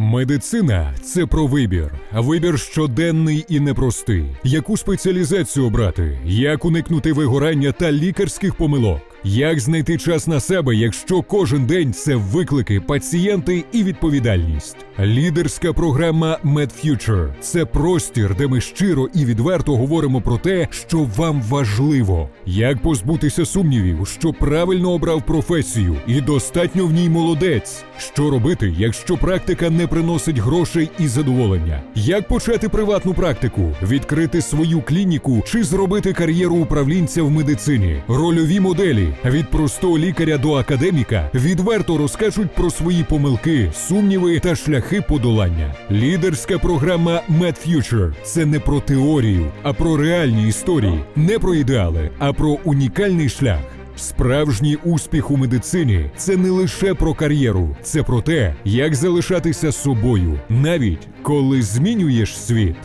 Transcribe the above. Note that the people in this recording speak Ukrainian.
Медицина це про вибір. Вибір щоденний і непростий. Яку спеціалізацію обрати, як уникнути вигорання та лікарських помилок, як знайти час на себе, якщо кожен день це виклики, пацієнти і відповідальність. Лідерська програма MedFuture – це простір, де ми щиро і відверто говоримо про те, що вам важливо, як позбутися сумнівів, що правильно обрав професію і достатньо в ній молодець. Що робити, якщо практика не приносить грошей і задоволення? Як почати приватну практику, відкрити свою клініку чи зробити кар'єру управлінця в медицині? Рольові моделі від простого лікаря до академіка відверто розкажуть про свої помилки, сумніви та шляхи подолання. Лідерська програма MedFuture – це не про теорію, а про реальні історії, не про ідеали, а про унікальний шлях. Справжній успіх у медицині це не лише про кар'єру, це про те, як залишатися собою, навіть коли змінюєш світ.